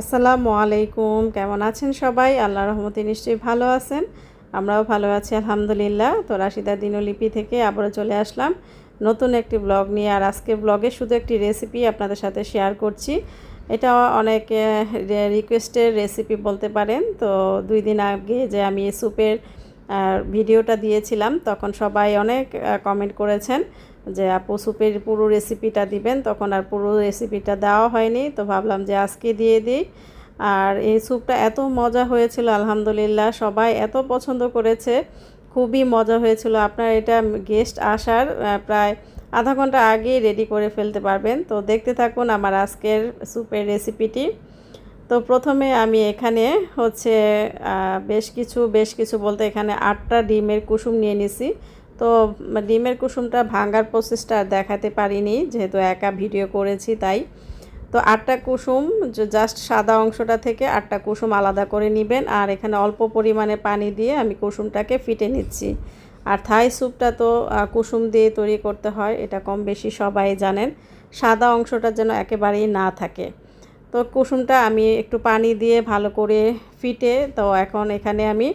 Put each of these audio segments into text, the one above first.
আসসালামু আলাইকুম। কেমন আছেন সবাই? আল্লাহ রহমতে নিশ্চয়ই ভালো আছেন। আমরাও ভালো আছি, আলহামদুলিল্লাহ। তো রাশিদা দিনলিপি থেকে আবারও চলে আসলাম। নতুন একটি ব্লগ নিয়ে আর আজকের ব্লগে শুধু একটি রেসিপি আপনাদের সাথে শেয়ার করছি। এটা অনেক রিকোয়েস্টের রেসিপি বলতে পারেন। তো দুই দিন আগে যে আমি স্যুপের ভিডিওটা দিয়েছিলাম, তখন সবাই অনেক কমেন্ট করেছেন। যে আপু স্যুপের পুরো রেসিপিটা দিবেন, তখন আর পুরো রেসিপিটা দেওয়া হয়নি, তো ভাবলাম যে আজকে দিয়ে দিই। আর এই স্যুপটা এত মজা হয়েছিল, আলহামদুলিল্লাহ, সবাই এত পছন্দ করেছে, খুবই মজা হয়েছিল। আপনার এটা গেস্ট আসার প্রায় আধা ঘণ্টা আগেই রেডি করে ফেলতে পারবেন। তো দেখতে থাকুন আমার আজকের স্যুপের রেসিপিটি তো প্রথমে আমি এখানে হচ্ছে বেশ কিছু বেশ কিছু বলতে এখানে আটটা ডিমের কুসুম নিয়ে নিছি। তো ডিমের কুসুমটা ভাঙার প্রসেসটা দেখাতে পারিনি, যেহেতু একা ভিডিও করেছি তাই। তো আটটা কুসুম জাস্ট সাদা অংশটা থেকে আটটা কুসুম আলাদা করে নেবেন, আর এখানে অল্প পরিমাণে পানি দিয়ে আমি কুসুমটাকে ফিটে নিচ্ছি। আর থাই স্যুপটা তো কুসুম দিয়ে তৈরি করতে হয়, এটা কম বেশি সবাই জানেন, সাদা অংশটা যেন একেবারেই না থাকে। তো কুসুমটা আমি একটু পানি দিয়ে ভালো করে ফিটে, তো এখন এখানে আমি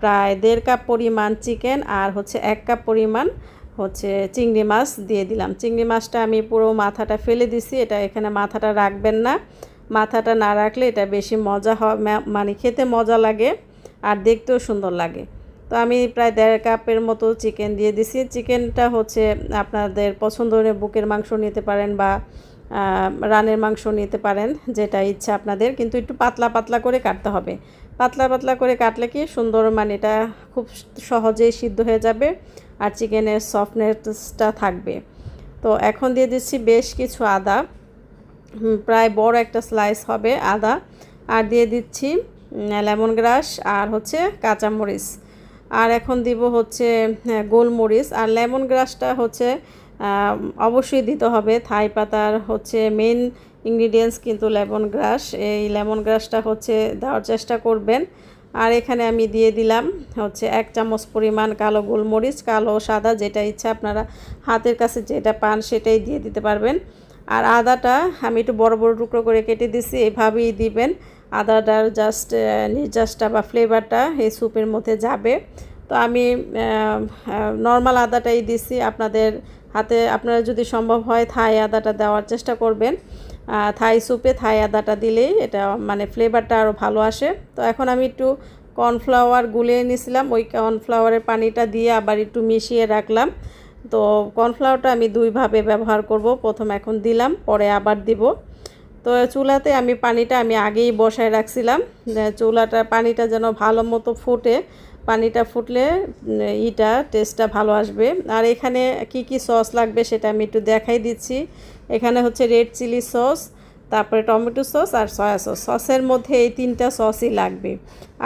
প্রায় দেড় কাপ পরিমাণ চিকেন আর হচ্ছে এক কাপ পরিমাণ হচ্ছে চিংড়ি মাছ দিয়ে দিলাম। চিংড়ি মাছটা আমি পুরো মাথাটা ফেলে দিছি, এটা এখানে মাথাটা রাখবেন না। মাথাটা না রাখলে এটা বেশি মজা হয় মানে খেতে মজা লাগে আর দেখতেও সুন্দর লাগে। তো আমি প্রায় দেড় কাপের মতো চিকেন দিয়ে দিছি। চিকেনটা হচ্ছে আপনাদের পছন্দের বুকের মাংস নিতে পারেন বা রানের মাংস নিতে পারেন, যেটা ইচ্ছা আপনাদের। কিন্তু একটু পাতলা পাতলা করে কাটতে হবে। পাতলা পাতলা করে কাটলে কি সুন্দর মানে এটা খুব সহজেই সিদ্ধ হয়ে যাবে আর চিকেনের সফটনেসটা থাকবে। তো এখন দিয়ে দিচ্ছি বেশ কিছু আদা। প্রায় বড় একটা স্লাইস হবে আদা। আর দিয়ে দিচ্ছি লেমন গ্রাস আর হচ্ছে কাঁচামরিচ। আর এখন দিব হচ্ছে গোলমরিচ। আর লেমন গ্রাসটা হচ্ছে অবশ্যই দিতে হবে। থাই পাতার হচ্ছে মেন ইনগ্রিডিয়েন্টস কিন্তু লেমন গ্রাস এই লেমন গ্রাসটা হচ্ছে দেওয়ার চেষ্টা করবেন। আর এখানে আমি দিয়ে দিলাম হচ্ছে এক চামচ পরিমাণ কালো গোলমরিচ, কালো সাদা যেটা ইচ্ছা আপনারা হাতের কাছে যেটা পান সেটাই দিয়ে দিতে পারবেন। আর আদাটা আমি একটু বড় বড় টুকরো করে কেটে দিছি, এভাবেই দিবেন। আদাটার জাস্ট নির্যাসটা বা ফ্লেভারটা এই স্যুপের মধ্যে যাবে। তো আমি নর্মাল আদাটাই দিছি। আপনাদের হাতে, আপনারা যদি সম্ভব হয় থাই আদাটা দেওয়ার চেষ্টা করবেন। থাই স্যুপে থাই আদাটা দিলেই এটা মানে ফ্লেভারটা আরও ভালো আসে। তো এখন আমি একটু কর্নফ্লাওয়ার গুলিয়ে নিয়েছিলাম, ওই কর্নফ্লাওয়ারের পানিটা দিয়ে আবার একটু মিশিয়ে রাখলাম। তো কর্নফ্লাওয়ারটা আমি দুইভাবে ব্যবহার করব, প্রথম এখন দিলাম, পরে আবার দিব। তো চুলাতে আমি পানিটা আমি আগেই বসায় রাখছিলাম চুলাটা পানিটা যেন ভালো মতো ফুটে পানিটা ফুটলে ইটা, টেস্টটা ভালো আসবে। আর এখানে কি কি সস লাগবে সেটা আমি একটু দেখাই দিচ্ছি। এখানে হচ্ছে রেড চিলি সস, তারপরে টমেটো সস আর সয়া সস। সসের মধ্যে এই তিনটা সসই লাগবে।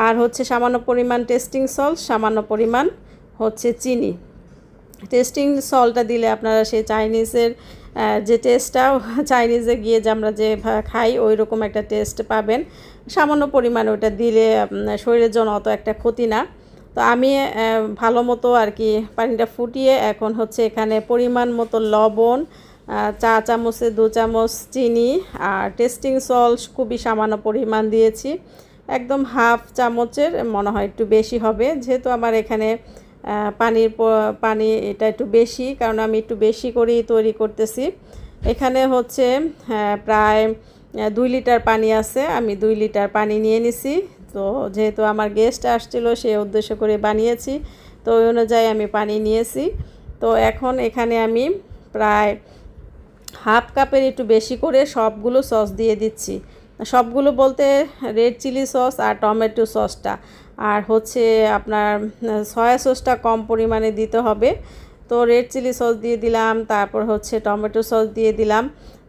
আর হচ্ছে সামান্য পরিমাণ টেস্টিং সল্ট সামান্য পরিমাণ হচ্ছে চিনি। টেস্টিং সলটা দিলে আপনারা সেই চাইনিজের যে টেস্টটা, চাইনিজে গিয়ে যে আমরা যে খাই ওই রকম একটা টেস্ট পাবেন। সামান্য পরিমাণে ওটা দিলে শরীরের জন্য অত একটা ক্ষতি না। তো আমি ভালো মতো আর কি পানিটা ফুটিয়ে এখন হচ্ছে এখানে পরিমাণ মতো লবণ চা চামচে দু চামচ চিনি আর টেস্টিং সল্ট খুবই সামান্য পরিমাণ দিয়েছি। একদম হাফ চামচের, মনে হয় একটু বেশি হবে। যেহেতু আমার এখানে পানির পানি এটা একটু বেশি, কারণ আমি একটু বেশি করেই তৈরি করতেছি। এখানে হচ্ছে প্রায় দুই লিটার পানি আছে। আমি দুই লিটার পানি নিয়ে নিছি। তো যেহেতু আমার গেস্ট আসছিল, সে উদ্দেশ্য করে বানিয়েছি। তো ওই অনুযায়ী আমি পানি নিয়েছি। তো এখন এখানে আমি প্রায় হাফ কাপের একটু বেশি করে সবগুলো সস দিয়ে দিচ্ছি। সবগুলো বলতে রেড চিলি সস আর টমেটো সসটা আর হচ্ছে আপনার সয়া সসটা কম পরিমাণে দিতে হবে। তো রেড চিলি সস দিয়ে দিলাম, তারপর হচ্ছে টমেটো সস দিয়ে দিলাম।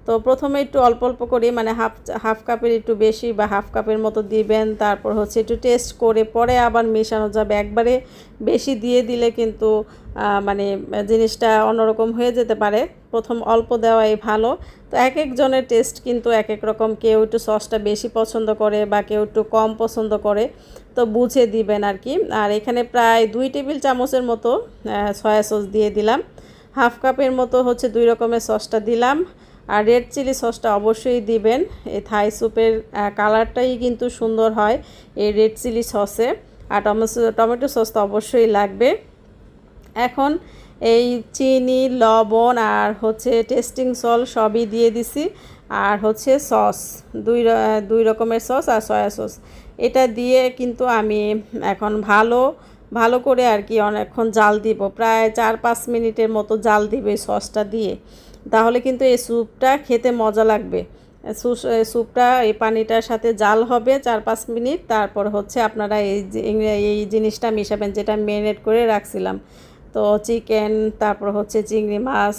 তো প্রথমে একটু অল্প অল্প করে মানে হাফ হাফ কাপের একটু বেশি বা হাফ কাপের মতো দিবেন, তারপর হচ্ছে একটু টেস্ট করে পরে আবার মেশানো যাবে। একবারে বেশি দিয়ে দিলে কিন্তু মানে জিনিসটা অন্যরকম হয়ে যেতে পারে। প্রথম অল্প দেওয়াই ভালো। তো এক একজনের টেস্ট কিন্তু এক এক রকম। কেউ একটু সসটা বেশি পছন্দ করে বা কেউ একটু কম পছন্দ করে, তো বুঝে দিবেন আর কি। আর এখানে প্রায় দুই টেবিল চামচের মতো সয়া সস দিয়ে দিলাম। হাফ কাপের মতো হচ্ছে দুই রকমের সসটা দিলাম। আর রেড চিলি সসটা অবশ্যই দিবেন। এই থাই স্যুপের কালারটাই কিন্তু সুন্দর হয় এই রেড চিলি সসে আর টমেটো টমেটো সস তো অবশ্যই লাগবে। এখন এই চিনি, লবণ আর হচ্ছে টেস্টিং সল সবই দিয়ে দিছি। আর হচ্ছে সস দুই দুই রকমের সস আর সয়া সস এটা দিয়ে কিন্তু আমি এখন ভালো ভালো করে আর কি অনেকক্ষণ জাল দিব। প্রায় চার পাঁচ মিনিটের মতো জাল দিব সসটা দিয়ে। তাহলে কিন্তু এই স্যুপটা খেতে মজা লাগবে। স্যুপটা, এই পানিটার সাথে জাল হবে চার পাঁচ মিনিট। তারপর হচ্ছে আপনারা এই এই জিনিসটা মিশাবেন, যেটা মেরিনেট করে রাখছিলাম। তো চিকেন তারপর হচ্ছে চিংড়ি মাছ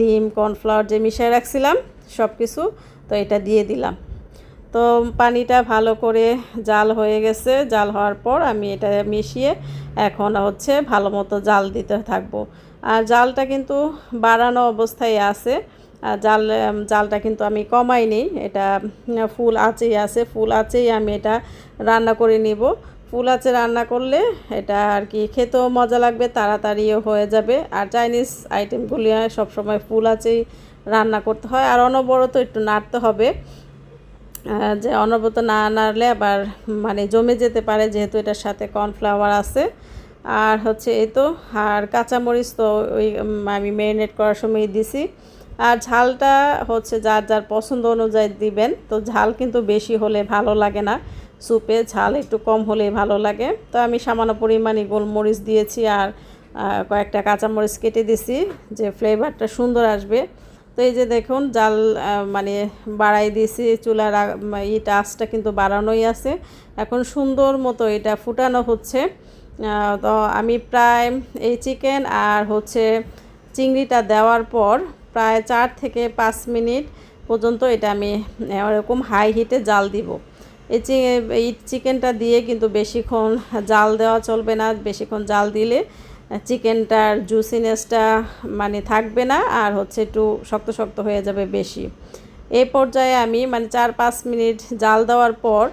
ডিম কর্নফ্লাওয়ার যে মিশিয়ে রাখছিলাম সব কিছু তো এটা দিয়ে দিলাম। তো পানিটা ভালো করে জাল হয়ে গেছে। জাল হওয়ার পর আমি এটা মিশিয়ে এখন হচ্ছে ভালো মতো জাল দিতে থাকব। আর জালটা কিন্তু বাড়ানো অবস্থায় আছে। জাল জালটা কিন্তু আমি কমাইনি। এটা ফুল আঁচেই আছে। ফুল আঁচেই আমি এটা রান্না করে নিব। ফুল আছে রান্না করলে এটা আর কি খেতেও মজা লাগবে, তাড়াতাড়িও হয়ে যাবে। আর চাইনিজ আইটেমগুলি সবসময় ফুল আছেই রান্না করতে হয়। আর অনবরত একটু নাড়তে হবে। যে অনবরত না নাড়লে আবার মানে জমে যেতে পারে যেহেতু এটার সাথে কর্নফ্লাওয়ার আছে। আর হচ্ছে এই তো, আর কাঁচামরিচ তো ওই আমি ম্যারিনেট করার সময় দিছি। আর ঝালটা হচ্ছে যার যার পছন্দ অনুযায়ী দিবেন। তো ঝাল কিন্তু বেশি হলে ভালো লাগে না। স্যুপে ঝাল একটু কম হলেই ভালো লাগে। তো আমি সামান্য পরিমাণে গোলমরিচ দিয়েছি আর কয়েকটা কাঁচামরিচ কেটে দিছি। যে ফ্লেভারটা সুন্দর আসবে। তো এই যে দেখুন, জাল মানে বাড়াই দিয়েছি, চুলার ইটা আঁচটা কিন্তু বাড়ানোই আছে। এখন সুন্দর মতো এটা ফুটানো হচ্ছে। তো আমি প্রায় এই চিকেন আর হচ্ছে চিংড়িটা দেওয়ার পর প্রায় চার থেকে পাঁচ মিনিট পর্যন্ত এটা আমি ওরকম হাই হিটে জাল দিব। এই চি, এই চিকেনটা দিয়ে কিন্তু বেশিক্ষণ জাল দেওয়া চলবে না, বেশিক্ষণ জাল দিলে চিকেনটার জুসিনেসটা মানে থাকবে না আর হচ্ছে একটু শক্ত শক্ত হয়ে যাবে বেশি। এই পর্যায়ে আমি মানে চার পাঁচ মিনিট জাল দেওয়ার পর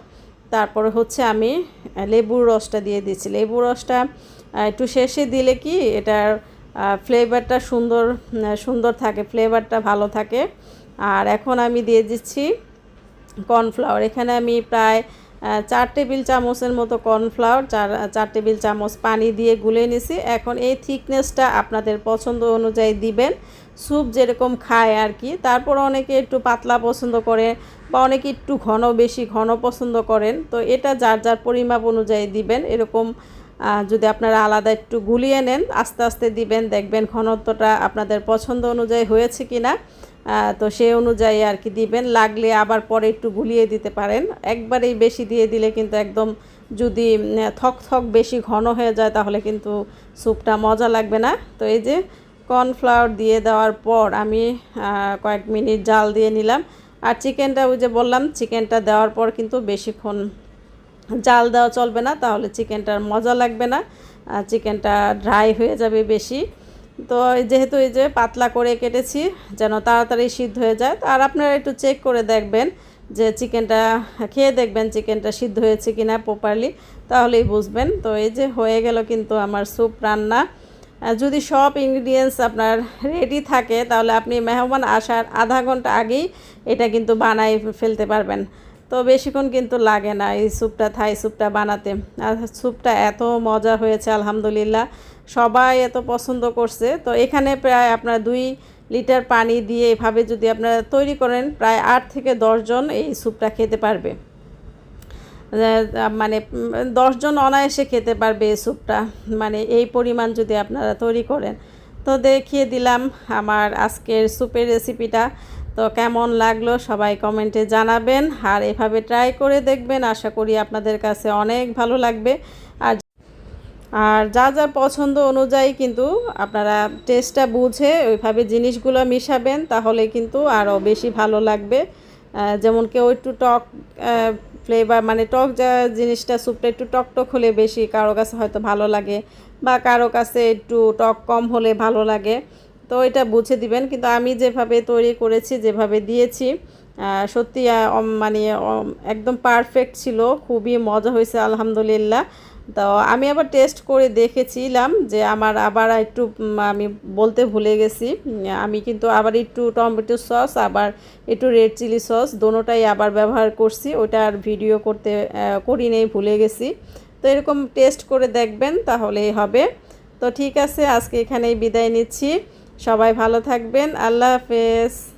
তারপরে হচ্ছে আমি লেবুর রসটা দিয়ে দিচ্ছি। লেবুর রসটা একটু শেষে দিলে কি এটার ফ্লেভারটা সুন্দর সুন্দর থাকে, ফ্লেভারটা ভালো থাকে। আর এখন আমি দিয়ে দিচ্ছি কর্নফ্লাওয়ার। এখানে আমি প্রায় চার টেবিল চামচের মতো কর্নফ্লাওয়ার, চার চার টেবিল চামচ পানি দিয়ে গুলে নিছি। এখন এই থিকনেসটা আপনাদের পছন্দ অনুযায়ী দিবেন। স্যুপ যেরকম খায় আর কি। তারপর অনেকে একটু পাতলা পছন্দ করে বা অনেকে একটু ঘন, বেশি ঘন পছন্দ করেন। তো এটা যার যার পরিমাপ অনুযায়ী দিবেন। এরকম যদি আপনারা আলাদা একটু গুলিয়ে নেন, আস্তে আস্তে দিবেন, দেখবেন ঘনত্বটা আপনাদের পছন্দ অনুযায়ী হয়েছে কি না তো সেই অনুযায়ী আর কি দিবেন। লাগলে আবার পরে একটু গুলিয়ে দিতে পারেন। একবারেই বেশি দিয়ে দিলে কিন্তু একদম যদি থক থক বেশি ঘন হয়ে যায় তাহলে কিন্তু স্যুপটা মজা লাগবে না। তো এই যে কর্নফ্লাওয়ার দিয়ে দেওয়ার পর আমি কয়েক মিনিট জাল দিয়ে নিলাম। আর চিকেনটা ওই যে বললাম, চিকেনটা দেওয়ার পর কিন্তু বেশিক্ষণ জাল দেওয়া চলবে না, তাহলে চিকেনটার মজা লাগবে না। চিকেনটা ড্রাই হয়ে যাবে বেশি। তো যেহেতু এই যে পাতলা করে কেটেছি, যেন তাড়াতাড়ি সিদ্ধ হয়ে যায়। আর আপনারা একটু চেক করে দেখবেন যে চিকেনটা, খেয়ে দেখবেন চিকেনটা সিদ্ধ হয়েছে কিনা প্রপারলি তাহলেই বুঝবেন। তো এই যে হয়ে গেল কিন্তু আমার স্যুপ রান্না। যদি সব ইনগ্রিডিয়েন্টস আপনার রেডি থাকে, তাহলে আপনি মেহমান আসার আধা ঘণ্টা আগেই এটা কিন্তু বানাই ফেলতে পারবেন। তো বেশিক্ষণ কিন্তু লাগে না এই স্যুপটা থাই স্যুপটা বানাতে। আর স্যুপটা এত মজা হয়েছে, আলহামদুলিল্লাহ। সবাই এত পছন্দ করছে। তো এখানে প্রায় আপনার দুই লিটার পানি দিয়ে এভাবে যদি আপনারা তৈরি করেন, প্রায় আট থেকে দশজন এই স্যুপটা খেতে পারবে। মানে দশজন অনায়াসে খেতে পারবে এই স্যুপটা। মানে এই পরিমাণ যদি আপনারা তৈরি করেন। তো দেখিয়ে দিলাম আমার আজকের স্যুপের রেসিপিটা। তো কেমন লাগল সবাই কমেন্টে জানাবেন। আর এভাবে ট্রাই করে দেখবেন। আশা করি আপনাদের কাছে অনেক ভালো লাগবে। আর যা যার পছন্দ অনুযায়ী কিন্তু আপনারা টেস্টটা বুঝে ওইভাবে জিনিসগুলো মিশাবেন, তাহলে কিন্তু আরও বেশি ভালো লাগবে। যেমন কেউ একটু টক ফ্লেভার মানে টক যা জিনিসটা স্যুপটা একটু টক টক হলে বেশি কারও কাছে হয়তো ভালো লাগে বা কারও কাছে একটু টক কম হলে ভালো লাগে। তো এটা বুঝে দিবেন। কিন্তু আমি যেভাবে তৈরি করেছি, যেভাবে দিয়েছি সত্যি মানে একদম পারফেক্ট ছিল। খুবই মজা হয়েছে, আলহামদুলিল্লাহ। তো আমি আবার টেস্ট করে দেখেছিলাম যে আমার আবার একটু আমি বলতে ভুলে গেছি। আমি কিন্তু আবার একটু টমেটো সস, আবার একটু রেড চিলি সস দোনোটাই আবার ব্যবহার করছি। ওটা আর ভিডিও করতে করি নেই, ভুলে গেছি। তো এরকম টেস্ট করে দেখবেন, তাহলেই হবে। তো ঠিক আছে, আজকে এখানেই বিদায় নিচ্ছি। সবাই ভালো থাকবেন। আল্লাহ হাফেজ।